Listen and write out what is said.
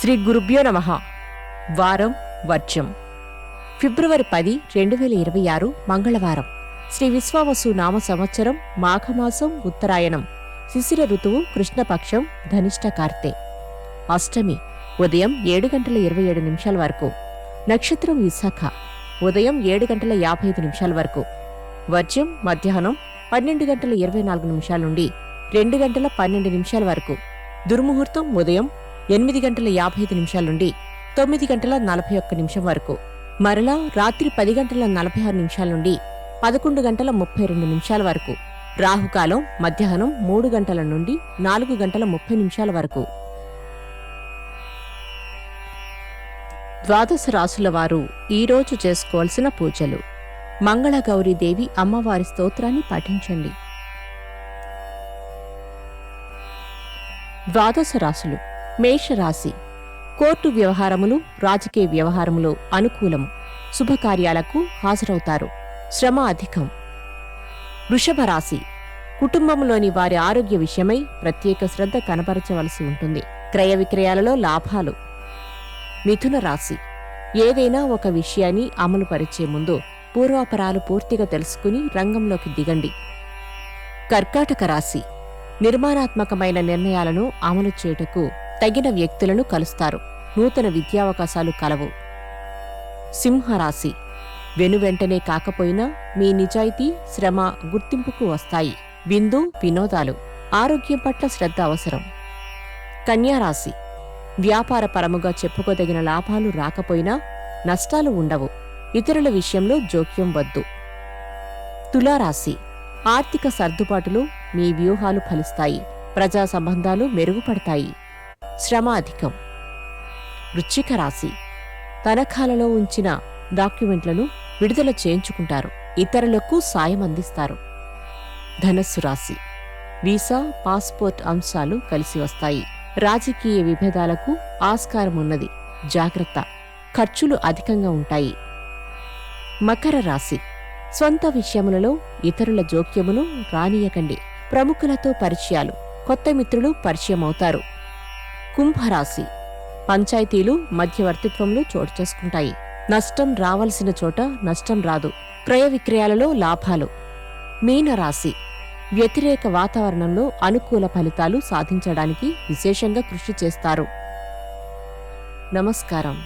శ్రీ గురుభ్యో నమ. వారం వర్జం. ఫిబ్రవరి పది రెండు వేల ఇరవై ఆరు మంగళవారం. శ్రీ విశ్వావసు నామ సంవత్సరం మాఘమాసం ఉత్తరాయణం. శిశిర ఋతువు కృష్ణపక్షం ధనిష్ట కార్తె. అష్టమి ఉదయం ఏడు గంటల ఇరవై ఏడు నిమిషాల వరకు. నక్షత్రం విశాఖ ఉదయం ఏడు గంటల యాభై ఐదు నిమిషాల వరకు. వర్జ్యం మధ్యాహ్నం పన్నెండు గంటల ఇరవై నాలుగు నిమిషాల నుండి రెండు గంటల పన్నెండు నిమిషాల వరకు. దుర్ముహూర్తం ఉదయం ఎనిమిది గంటల యాభై ఐదు నిమిషాల నుండి తొమ్మిది గంటల నలభై ఒక్క నిమిషం వరకు. మరలా రాత్రి పది గంటల నలభై ఆరు నిమిషాల నుండి పదకొండు గంటల ముప్పై రెండు నిమిషాల వరకు. రాహుకాలం మధ్యాహ్నం మూడు గంటల నుండి నాలుగు గంటల ముప్పై నిమిషాల వరకు. ద్వాదశ రాసుల వారు ఈరోజు చేసుకోవాల్సిన పూజలు. మంగళగౌరీదేవి అమ్మవారి స్తోత్రాన్ని పఠించండి ద్వాదశ రాశులు మేషరాశి. కోర్టు వ్యవహారములు రాజకీయ వ్యవహారములు అనుకూలము. శుభకార్యాలకు హాజరవుతారు. శ్రమ అధికం. వృషభ రాశి కుటుంబంలోని వారి ఆరోగ్య విషయమై ప్రత్యేక శ్రద్ధ కనపరచవలసి ఉంటుంది. క్రయ విక్రయాలలో లాభాలు. మిథున రాశి. ఏదైనా ఒక విషయాన్ని అమలు పరిచే ముందు పూర్వాపరాలు పూర్తిగా తెలుసుకుని రంగంలోకి దిగండి. కర్కాటక రాశి. నిర్మాణాత్మకమైన నిర్ణయాలను అమలు చేయుటకు తగిన వ్యక్తులను కలుస్తారు. నూతన విద్యావకాశాలు కలవు. సింహరాశి. వెనువెంటనే కాకపోయినా మీ నిజాయితీ శ్రమ గుర్తింపుకు వస్తాయి. విందు వినోదాలు ఆరోగ్యం పట్ల శ్రద్ధ అవసరం. కన్యారాశి. వ్యాపార పరముగా చెప్పుకోదగిన లాభాలు రాకపోయినా నష్టాలు ఉండవు. ఇతరుల విషయంలో జోక్యం వద్దు. తులారాశి. ఆర్థిక సర్దుబాటులు మీ వ్యూహాలు ఫలిస్తాయి. ప్రజా సంబంధాలు మెరుగుపడతాయి. శ్రమ అధికం వృశ్చిక రాశి. తనఖాలలో ఉంచిన డాక్యుమెంట్లను విడుదల చేయించుకుంటారు. ఇతరులకు సాయం అందిస్తారు. ధనస్సు రాశి. వీసా పాస్పోర్ట్ అంశాలు కలిసి వస్తాయి. రాజకీయ విభేదాలకు ఆస్కారం ఉన్నది. జాగ్రత్త. ఖర్చులు అధికంగా ఉంటాయి. మకర రాశి. స్వంత విషయములలో ఇతరుల జోక్యమును రానియకండి. ప్రముఖులతో పరిచయాలు. కొత్త మిత్రులు పరిచయమవుతారు. కుంభరాశి. పంచాయతీలు మధ్యవర్తిత్వంలో చోటు చేసుకుంటాయి. నష్టం రావలసిన చోట నష్టం రాదు. క్రయ విక్రయాలలో లాభాలు. మీనరాశి. వ్యతిరేక వాతావరణంలో అనుకూల ఫలితాలు సాధించడానికి విశేషంగా కృషి చేస్తారు. నమస్కారం.